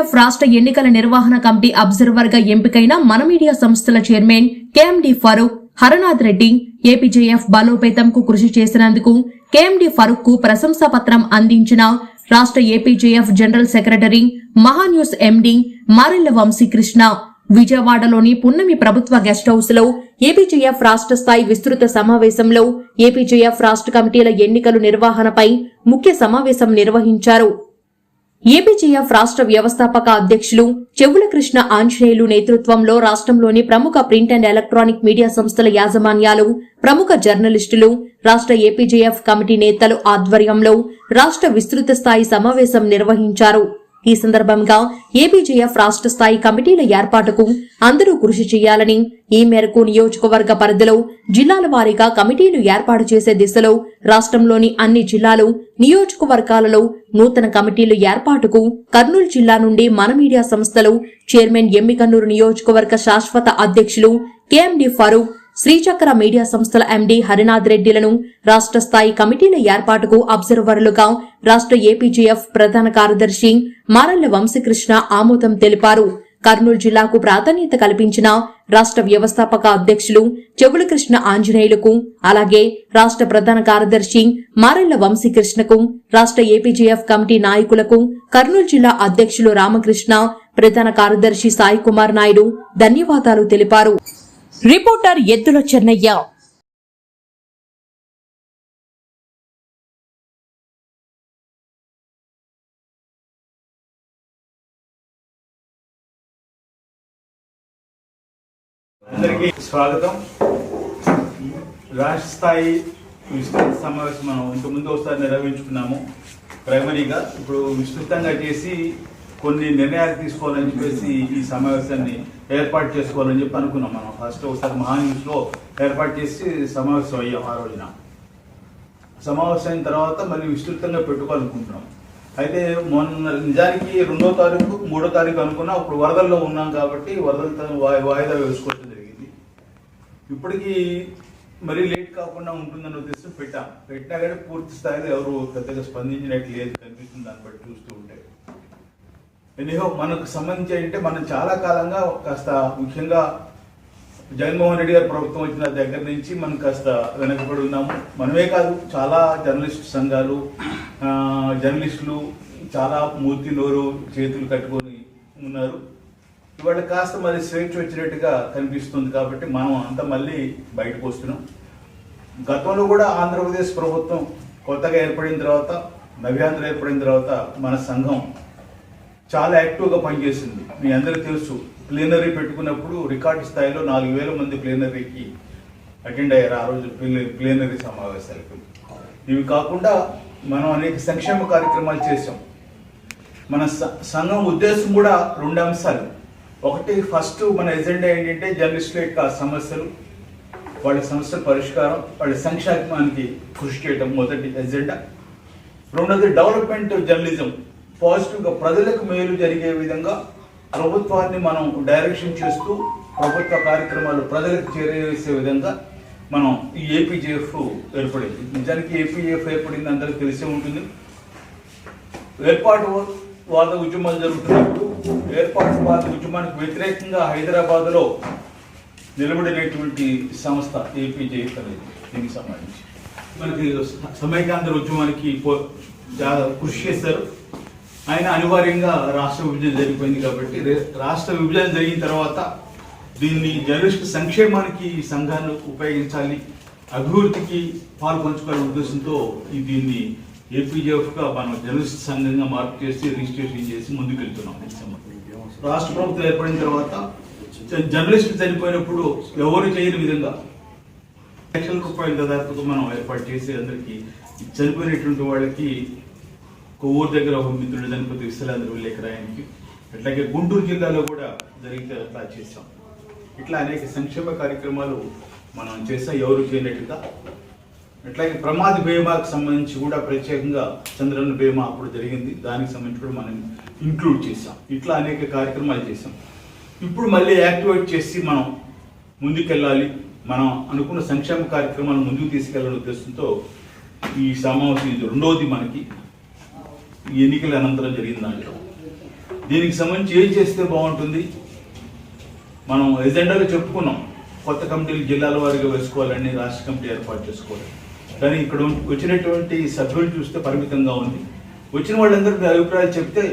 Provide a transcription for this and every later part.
APJF రాష్ట్ర ఎన్నికల నిర్వహణ కమిటీ అబ్జర్వర్గా ఎంపికైన మన మీడియా సంస్థల chairman KMD Farooq Haranath Reddy APJF బలోపేతంకు కృషి చేసినందుకు కేఎండి ఫరూక్కు ప్రశంసా పత్రం అందించిన రాష్ట్ర APJF general secretary Maha News MD Marella Vamsikrishna. విజయవాడలోని పున్నమి ప్రభుత్వ గెస్ట్ హౌస్లో ఏపీజేఎఫ్ రాష్ట్ర స్థాయి విస్తృత సమావేశంలో ఏపీజేఎఫ్ రాష్ట్ర కమిటీల ఎన్నికలు నిర్వహణపై ముఖ్య సమావేశం నిర్వహించారు. ఏపీజీఎఫ్ రాష్ట్ర వ్యవస్థాపక అధ్యక్షులు చెవుల కృష్ణ ఆంజనేయులు నేతృత్వంలో రాష్ట్రంలోని ప్రముఖ ప్రింట్ అండ్ ఎలక్ట్రానిక్ మీడియా సంస్థల యాజమాన్యాలు ప్రముఖ జర్నలిస్టులు రాష్ట్ర ఏపీజేఎఫ్ కమిటీ నేతలు ఆధ్వర్యంలో రాష్ట్ర విస్తృత స్థాయి సమావేశం నిర్వహించారు. ఈ సందర్భంగా ఏపీజేఎఫ్ రాష్ట్ర స్థాయి కమిటీల ఏర్పాటుకు అందరూ కృషి చేయాలని ఈ మేరకు నియోజకవర్గ పరిధిలో జిల్లాల వారీగా కమిటీలు ఏర్పాటు చేసే దిశలో రాష్ట్రంలోని అన్ని జిల్లాలు నియోజకవర్గాలలో నూతన కమిటీలు ఏర్పాటుకు కర్నూలు జిల్లా నుండి మన మీడియా సంస్థలు చైర్మన్ ఎమ్మికన్నూరు నియోజకవర్గ శాశ్వత అధ్యక్షులు కెఎండి ఫరూక్ శ్రీచక్ర మీడియా సంస్థల ఎండీ హరినాథ్ రెడ్డిలను రాష్ట్ర స్థాయి కమిటీల ఏర్పాటుకు అబ్జర్వర్లుగా రాష్ట్ర ఏపీజీఎఫ్ ప్రధాన కార్యదర్శి మారల్ల వంశకృష్ణ ఆమోదం తెలిపారు. కర్నూలు జిల్లాకు ప్రాధాన్యత కల్పించిన రాష్ట్ర వ్యవస్థాపక అధ్యక్షులు చెవుల కృష్ణ ఆంజనేయులకు అలాగే రాష్ట్ర ప్రధాన కార్యదర్శి మారెళ్ళ వంశీకృష్ణకు రాష్ట్ర ఏపీజీఎఫ్ కమిటీ నాయకులకు కర్నూలు జిల్లా అధ్యక్షులు రామకృష్ణ ప్రధాన కార్యదర్శి సాయి కుమార్ నాయుడు ధన్యవాదాలు తెలిపారు. రిపోర్టర్ ఎద్దుల చెన్నయ్య. అందరికీ స్వాగతం. రాష్ట్ర స్థాయి విస్తృత సమావేశం మనం ఇంతకుముందు ఒకసారి నిర్వహించుకున్నాము. ప్రైమరీగా ఇప్పుడు విస్తృతంగా చేసి కొన్ని నిర్ణయాలు తీసుకోవాలని చెప్పేసి ఈ సమావేశాన్ని ఏర్పాటు చేసుకోవాలని చెప్పి అనుకున్నాం మనం. ఫస్ట్ ఒకసారి మహాన్యూస్లో ఏర్పాటు చేసి సమావేశం అయ్యాం ఆ రోజున. సమావేశం అయిన తర్వాత మళ్ళీ విస్తృతంగా పెట్టుకోవాలనుకుంటున్నాం. అయితే మొన్న నిజానికి రెండో తారీఖు మూడో తారీఖు అనుకున్నా అప్పుడు వరదల్లో ఉన్నాం కాబట్టి వరదలతో వాయిదా వేసుకోవడం జరిగింది. ఇప్పటికీ మరీ లేట్ కాకుండా ఉంటుందని ఉద్దేశం పెట్టాం. పెట్టినా కానీ పూర్తి స్థాయిలో ఎవరు పెద్దగా స్పందించినట్టు లేదు కనిపిస్తుంది దాన్ని బట్టి చూస్తూ ఉంటే. ఎనిహో మనకు సంబంధించి అంటే మనం చాలా కాలంగా కాస్త ముఖ్యంగా జగన్మోహన్ రెడ్డి గారి ప్రభుత్వం వచ్చిన దగ్గర నుంచి మనం కాస్త వెనకబడి ఉన్నాము. మనమే కాదు చాలా జర్నలిస్ట్ సంఘాలు జర్నలిస్టులు చాలా మూర్తి నోరు చేతులు కట్టుకొని ఉన్నారు. ఇవాళ కాస్త మరి స్వేచ్ఛ వచ్చినట్టుగా కనిపిస్తుంది కాబట్టి మనం అంతా మళ్ళీ బయటకు వస్తున్నాం. గతంలో కూడా ఆంధ్రప్రదేశ్ ప్రభుత్వం కొత్తగా ఏర్పడిన తర్వాత నవ్యాంధ్ర ఏర్పడిన తర్వాత మన సంఘం చాలా యాక్టివ్గా పనిచేసింది. మీ అందరికీ తెలుసు ప్లేనరీ పెట్టుకున్నప్పుడు రికార్డు స్థాయిలో నాలుగు వేల మంది ప్లేనరీకి అటెండ్ అయ్యారు ఆ రోజు ప్లే- ప్లేనరీ సమావేశాలకు. ఇవి కాకుండా మనం అనేక సంక్షేమ కార్యక్రమాలు చేసాం మన స- సంఘం ఉద్దేశం కూడా రెండు అంశాలు. ఒకటి ఫస్ట్ మన ఎజెండా ఏంటంటే జర్నలిస్టుల యొక్క సమస్యలు వాళ్ళ సమస్యల పరిష్కారం వాళ్ళ సంక్షేమానికి కృషి చేయడం మొదటి ఎజెండా. రెండోది డెవలప్మెంట్ జర్నలిజం. పాజిటివ్గా ప్రజలకు మేలు జరిగే విధంగా ప్రభుత్వాన్ని మనం డైరెక్షన్ చేస్తూ ప్రభుత్వ కార్యక్రమాలు ప్రజలకు చేరవేసే విధంగా మనం ఈ ఏపీజేఎఫ్ ఏర్పడింది. నిజానికి ఏపీజేఎఫ్ ఏర్పడింది అందరికీ తెలిసే ఉంటుంది. ఏర్పాటు వాద ఉద్యమాలు జరుగుతున్నప్పుడు ఏర్పాటు వాద ఉద్యమానికి వ్యతిరేకంగా హైదరాబాద్లో నిలబడినటువంటి సంస్థ ఏపీజేఎఫ్ అనేది దీనికి సంబంధించి. మనకి సమైకాంధ్ర ఉద్యమానికి కృషి చేశారు. ఆయన అనివార్యంగా రాష్ట్ర విభజన జరిగిపోయింది కాబట్టి రాష్ట్ర విభజన జరిగిన తర్వాత దీన్ని జర్నలిస్ట్ సంక్షేమానికి సంఘాలు సంఘాన్ని ఉపయోగించాలి అభివృద్ధికి పాలు ఉద్దేశంతో ఈ దీన్ని ఏపీజేఎఫ్గా మనం జర్నలిస్ట్ సంఘంగా మార్పు చేసి రిజిస్ట్రేషన్ చేసి ముందుకెళ్తున్నాం. రాష్ట్ర ప్రభుత్వం ఏర్పడిన తర్వాత జర్నలిస్ట్ జర్నలిస్టులు చనిపోయినప్పుడు ఎవరు చేయని విధంగా లక్షల రూపాయల దాదాపుగా మనం ఏర్పాటు చేసి అందరికీ చనిపోయినటువంటి వాళ్ళకి ఒక ఊరు దగ్గర ఒక మిత్రుడు చనిపోతే లేఖ విలేకరాయానికి అట్లాగే గుంటూరు జిల్లాలో కూడా జరిగితే అట్లా చేశాం. ఇట్లా అనేక సంక్షేమ కార్యక్రమాలు మనం చేసాం ఎవరు చేయనట్టుగా. అట్లాగే ప్రమాద బీమాకు సంబంధించి కూడా ప్రత్యేకంగా చంద్రన్న బీమా అప్పుడు జరిగింది. దానికి సంబంధించి కూడా మనం ఇంక్లూడ్ చేసాం ఇట్లా అనేక కార్యక్రమాలు చేసాం ఇప్పుడు మళ్ళీ యాక్టివేట్ చేసి మనం ముందుకెళ్ళాలి. మనం అనుకున్న సంక్షేమ కార్యక్రమాలు ముందుకు తీసుకెళ్ళాలనే ఉద్దేశంతో ఈ సమావేశం ఇది రెండవది మనకి. ఈ ఎన్నికల అనంతరం జరిగిన దాంట్లో. దీనికి సంబంధించి ఏం చేస్తే బాగుంటుంది? మనం ఎజెండాలో చెప్పుకున్నాం. కొత్త కమిటీలు జిల్లాల వారిగా వేసుకోవాలని రాష్ట్ర కమిటీ ఏర్పాటు చేసుకోవాలి. కానీ ఇక్కడ వచ్చినటువంటి సభ్యులు చూస్తే పరిమితంగా ఉంది. వచ్చిన వాళ్ళందరూ మీ అభిప్రాయాలు చెప్తే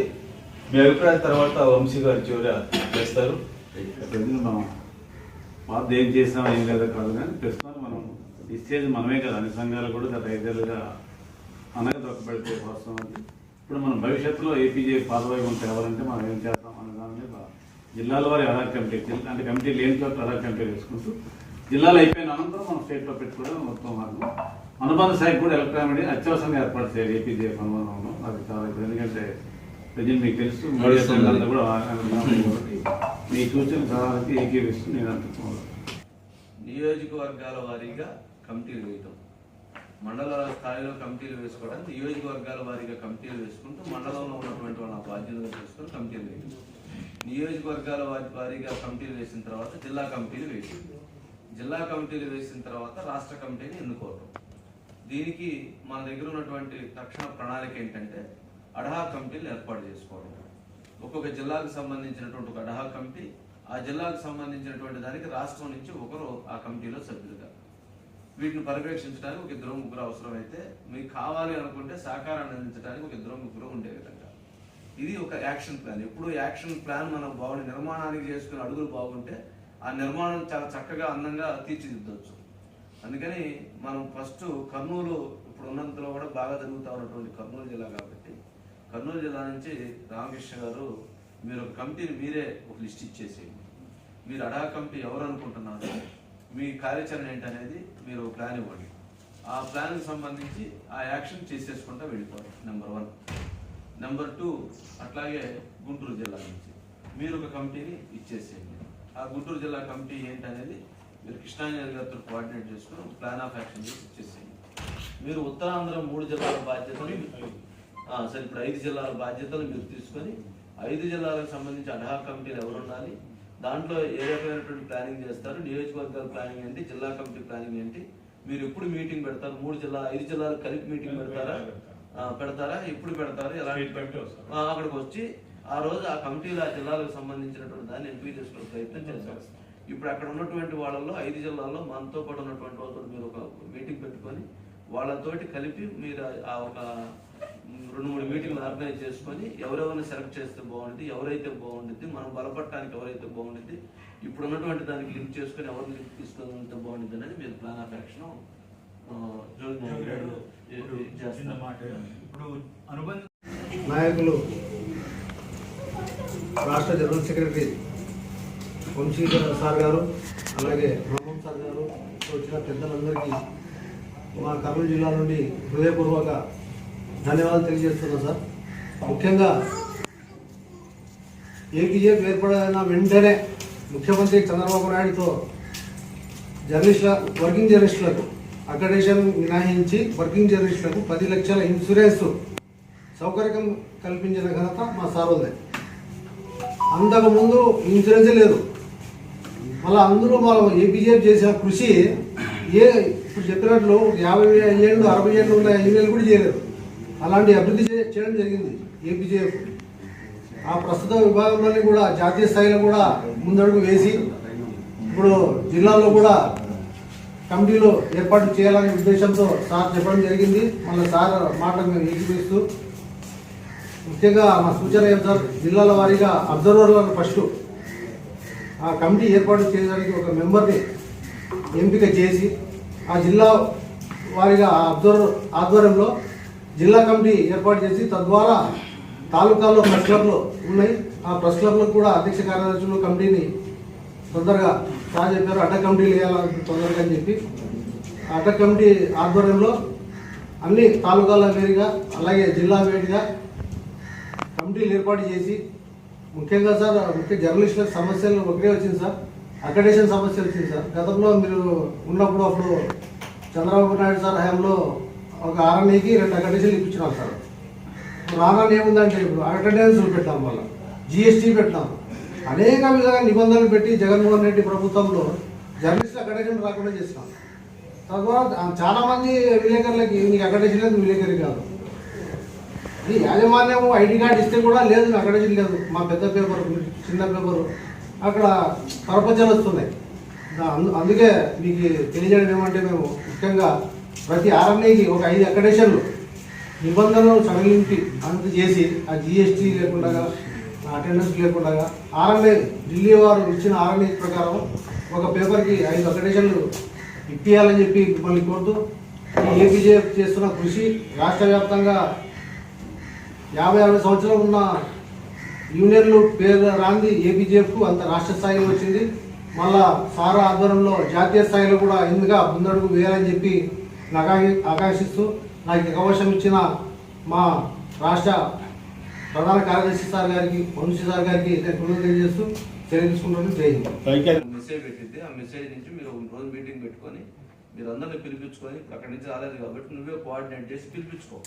మీ అభిప్రాయాల తర్వాత వంశీ గారు చివర చేస్తారు. మనం మార్పు ఏం చేసినా ఏం లేదా కాదు కానీ ప్రస్తుతం మనం ఈ మనమే కదా. అన్ని సంఘాలు కూడా గత ఐదేళ్ళుగా అనగా దొక్కబెడితే వాస్తవం ఇప్పుడు మనం భవిష్యత్తులో ఏపీజే పాదవైపు తేవాలంటే మనం ఏం చేస్తాం అనే దాని మీద జిల్లాల వారి ఆధార్ కమిటీ జిల్లా- అంటే కమిటీ లేని చోట్ల ఆధార్ కమిటీ వేసుకుంటూ జిల్లాలు అయిపోయిన అనంతరం మనం స్టేట్లో పెట్టుకోవడం మొత్తం మార్గం. అనుబంధ శాఖ కూడా ఎలక్ట్రానిక్ అత్యవసరంగా ఏర్పాటు చేయాలి ఏపీజే అనుబంధంలో. అది చాలా ఇప్పుడు ఎందుకంటే ప్రజెంట్ మీకు తెలుసు మీడియా కూడా కాబట్టి మీ సూచన సలహాలకి ఏకీవిస్తూ నేను అనుకుంటున్నాను. నియోజకవర్గాల వారీగా కమిటీలు వేయటం. మండల స్థాయిలో కమిటీలు వేసుకోవడం నియోజకవర్గాల వారీగా కమిటీలు వేసుకుంటూ మండలంలో ఉన్నటువంటి వాళ్ళ బాధ్యతలు చేసుకుని కమిటీలు వేయటం నియోజకవర్గాల వారి వారీగా కమిటీలు వేసిన తర్వాత జిల్లా కమిటీలు వేసి జిల్లా కమిటీలు వేసిన తర్వాత రాష్ట్ర కమిటీని ఎన్నుకోవటం. దీనికి మన దగ్గర ఉన్నటువంటి తక్షణ ప్రణాళిక ఏంటంటే అడహా కమిటీలు ఏర్పాటు చేసుకోవడం. ఒక్కొక్క జిల్లాకు సంబంధించినటువంటి ఒక అడహా కమిటీ ఆ జిల్లాకు సంబంధించినటువంటి దానికి రాష్ట్రం నుంచి ఒకరు ఆ కమిటీలో సభ్యులుగా వీటిని పర్యవేక్షించడానికి ఒక ఇద్దరు ముగ్గురు అవసరమైతే మీకు కావాలి అనుకుంటే సహకారాన్ని అందించడానికి ఒక ఇద్దరు ముగ్గురు ఉండే విధంగా. ఇది ఒక యాక్షన్ ప్లాన్. ఎప్పుడు యాక్షన్ ప్లాన్ మనం బాగుండి నిర్మాణానికి చేసుకుని అడుగులు బాగుంటే ఆ నిర్మాణం చాలా చక్కగా అందంగా తీర్చిదిద్దవచ్చు అందుకని మనం ఫస్ట్ కర్నూలు ఇప్పుడు ఉన్నంతలో కూడా బాగా జరుగుతూ ఉన్నటువంటి కర్నూలు జిల్లా కాబట్టి కర్నూలు జిల్లా నుంచి రామకృష్ణ గారు మీరు ఒక కమిటీని మీరే ఒక లిస్ట్ ఇచ్చేసేయండి. మీరు అడా కమిటీ ఎవరు అనుకుంటున్నారు? మీ కార్యాచరణ ఏంటనేది మీరు ప్లాన్ ఇవ్వండి. ఆ ప్లాన్కి సంబంధించి ఆ యాక్షన్ చేసేసుకుంటా వెళ్ళిపోవాలి నెంబర్ వన్ నెంబర్ టూ అట్లాగే గుంటూరు జిల్లా నుంచి. మీరు ఒక కమిటీని ఇచ్చేసేయండి. ఆ గుంటూరు జిల్లా కమిటీ ఏంటనేది మీరు కృష్ణాంజలి గారితో కోఆర్డినేట్ చేసుకుని ప్లాన్ ఆఫ్ యాక్షన్ చేసి ఇచ్చేసేయండి. మీరు ఉత్తరాంధ్ర మూడు జిల్లాల బాధ్యతలు ఆ, సరే ఇప్పుడు ఐదు జిల్లాల బాధ్యతలు మీరు తీసుకొని ఐదు జిల్లాలకు సంబంధించి అడ్హా కమిటీలు ఎవరు ఉండాలి దాంట్లో ఏ రకమైనటువంటి ప్లానింగ్ చేస్తారు నియోజకవర్గాల ప్లానింగ్ ఏంటి జిల్లా కమిటీ ప్లానింగ్ ఏంటి మీరు ఎప్పుడు మీటింగ్ పెడతారు మూడు జిల్లా ఐదు జిల్లాలు కలిపి మీటింగ్ పెడతారా? పెడతారా. ఎప్పుడు పెడతారు? ఎలా అక్కడికి వచ్చి ఆ రోజు ఆ కమిటీలో ఆ జిల్లాలకు సంబంధించినటువంటి దాన్ని ఎంపిక చేసుకునే ప్రయత్నం చేస్తారు. ఇప్పుడు అక్కడ ఉన్నటువంటి వాళ్ళలో ఐదు జిల్లాల్లో మనతో పాటు ఉన్నటువంటి వాళ్ళతో మీరు ఒక మీటింగ్ పెట్టుకొని వాళ్ళతోటి కలిపి మీరు ఆ- ఒక రెండు మూడు మీటింగ్లు ఆర్గనైజ్ చేసుకొని ఎవరెవరిని సెలెక్ట్ చేస్తే బాగుంటుంది ఎవరైతే బాగుంటుంది మనం బలపడటానికి ఎవరైతే బాగుంటుంది ఇప్పుడు ఉన్నటువంటి దానికి లింక్ చేసుకొని ఎవరిని లింక్ తీసుకుంటే బాగుంటుంది అనేది మీరు ప్లాన్ ఆఫ్ యాక్షన్ చిన్న మాట. ఇప్పుడు అనుబంధ నాయకులు రాష్ట్ర జనరల్ సెక్రటరీ వంశీ సార్ గారు అలాగే మహమ్మద్ సార్ గారు వచ్చిన పెద్దలందరికీ మా కర్నూలు జిల్లా నుండి హృదయపూర్వక ధన్యవాదాలు తెలియజేస్తున్నా సార్. ముఖ్యంగా ఏపీజేఫ్ ఏర్పడిన వెంటనే ముఖ్యమంత్రి చంద్రబాబు నాయుడుతో జర్నలిస్టుల వర్కింగ్ జర్నలిస్టులకు అకడేషన్ మినహాయించి వర్కింగ్ జర్నలిస్టులకు పది లక్షల ఇన్సూరెన్స్ సౌకర్యం కల్పించిన ఘనత మా సార్ ఉంది. అంతకుముందు ఇన్సూరెన్సే లేదు. మళ్ళీ అందరూ మనం ఏపీజేఎఫ్ చేసిన కృషి ఏ ఇప్పుడు చెప్పినట్లు యాభై ఏళ్ళు అరవై ఏళ్ళు ఉన్న ఇంజనీర్లు కూడా చేయలేదు. అలాంటి అభివృద్ధి చేయడం జరిగింది ఏపీజేఎఫ్. ఆ ప్రస్తుత విభాగంలోని కూడా జాతీయ స్థాయిలో కూడా ముందడుగు వేసి ఇప్పుడు జిల్లాలో కూడా కమిటీలో ఏర్పాటు చేయాలనే ఉద్దేశంతో సార్ చెప్పడం జరిగింది. మళ్ళీ సార్ మాటలు మేము ఏకీపిస్తూ ముఖ్యంగా మా సూచన సార్? జిల్లాల వారీగా అబ్జర్వర్లను ఫస్ట్ ఆ కమిటీ ఏర్పాటు చేయడానికి ఒక మెంబర్ని ఎంపిక చేసి ఆ జిల్లా వారీగా అబ్జర్వర్ ఆధ్వర్యంలో జిల్లా కమిటీ ఏర్పాటు చేసి తద్వారా తాలూకాల్లో ప్రెస్ క్లబ్లు ఉన్నాయి. ఆ ప్రెస్ క్లబ్లకు కూడా అధ్యక్ష కార్యదర్శులు కమిటీని తొందరగా సార్ చెప్పారు. అడ్డ కమిటీలు వేయాలని తొందరగా అని చెప్పి. ఆ అడ్డ కమిటీ ఆధ్వర్యంలో అన్ని తాలూకాల వేరుగా అలాగే జిల్లా వేడిగా కమిటీలు ఏర్పాటు చేసి ముఖ్యంగా సార్ ముఖ్య జర్నలిస్టుల సమస్యలు ఒకటే వచ్చింది సార్. అకడేషన్ సమస్య వచ్చింది సార్. గతంలో మీరు ఉన్నప్పుడు అప్పుడు చంద్రబాబు నాయుడు సార్ హయాంలో ఒక ఆర్ఎన్ఏకి రెండు అక్రెడిషన్లు వస్తారు సార్. రానని ఏముందంటే ఇప్పుడు అటెండెన్స్ పెట్టాం వల్ల జిఎస్టీ పెట్టాం. అనేక విధంగా నిబంధనలు పెట్టి జగన్మోహన్ రెడ్డి ప్రభుత్వంలో జర్నలిస్టులు అక్రెడిషన్ రాకుండా చేసినాం. తర్వాత చాలామంది విలేకరులకి నీకు అక్రెడిషన్ లేదు విలేకరి కాదు. ఈ యాజమాన్యం ఐడి కార్డు ఇస్తే కూడా లేదు అక్కడ లేదు. మా పెద్ద పేపర్ చిన్న పేపరు. అక్కడ పరపంచాలు వస్తున్నాయి. అందు- అందుకే మీకు తెలియజేయడం ఏమంటే మేము ముఖ్యంగా ప్రతి ఆర్ఎన్ఏకి ఒక ఐదు అకడేషన్లు నిబంధనలు సడలింపి అంత చేసి ఆ జిఎస్టీ లేకుండా అటెండెన్స్ లేకుండా ఆర్ఎన్ఏ ఢిల్లీ వారు ఇచ్చిన ఆర్ఎన్ఏ ప్రకారం ఒక పేపర్కి ఐదు అకడేషన్లు ఇప్పియాలని చెప్పి మిమ్మల్ని కోరుతూ ఈ ఏపీజేఎఫ్ చేస్తున్న కృషి రాష్ట్ర వ్యాప్తంగా యాభై అరవై సంవత్సరాలు ఉన్న యూనియన్లు పేరు రాంది ఏపీజేఎఫ్కు అంత రాష్ట్ర స్థాయిలో వచ్చింది. మళ్ళా సారా ఆధ్వర్యంలో జాతీయ స్థాయిలో కూడా ఎందుగా ముందడుగు వేయాలని చెప్పి ఆకాంక్షిస్తూ నాకు ఈ అవకాశం ఇచ్చిన మా రాష్ట్ర ప్రధాన కార్యదర్శి సార్ గారికి వంశీ సార్ గారికి నేను కృతజ్ఞతలు తెలియజేస్తూ హింద్. పైకి మెసేజ్ పెట్టింది ఆ మెసేజ్ నుంచి మీరు ఒక రోజు మీటింగ్ పెట్టుకొని మీరు అందరిని పిలిపించుకొని అక్కడి నుంచి రాలేదు కాబట్టి నువ్వే కోఆర్డినేట్ చేసి పిలిపించుకో.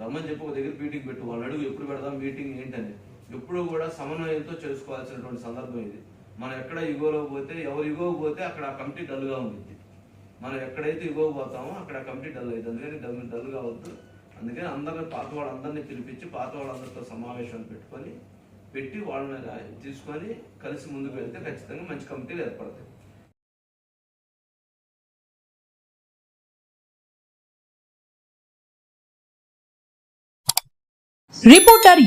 రమ్మని చెప్పి ఒక దగ్గర మీటింగ్ పెట్టు. వాళ్ళు అడుగు ఎప్పుడు పెడదాం మీటింగ్ ఏంటని. ఎప్పుడు కూడా సమన్వయంతో చేసుకోవాల్సినటువంటి సందర్భం ఇది. మనం ఎక్కడ ఇగోలో పోతే ఎవరు ఇగో పోతే అక్కడ ఆ కమిటీ డల్గా ఉంది. మనం ఎక్కడైతే ఇగో పోతామో అక్కడ కమిటీ డల్ అవుతుంది. అందుకని డల్ డల్ కావద్దు. అందుకని అందరిని పాత వాళ్ళందరినీ పిలిపించి పాత వాళ్ళందరితో సమావేశాలు పెట్టుకొని పెట్టి వాళ్ళని తీసుకొని కలిసి ముందుకు వెళ్తే ఖచ్చితంగా మంచి కమిటీలు ఏర్పడతాయి. రిపోర్టర్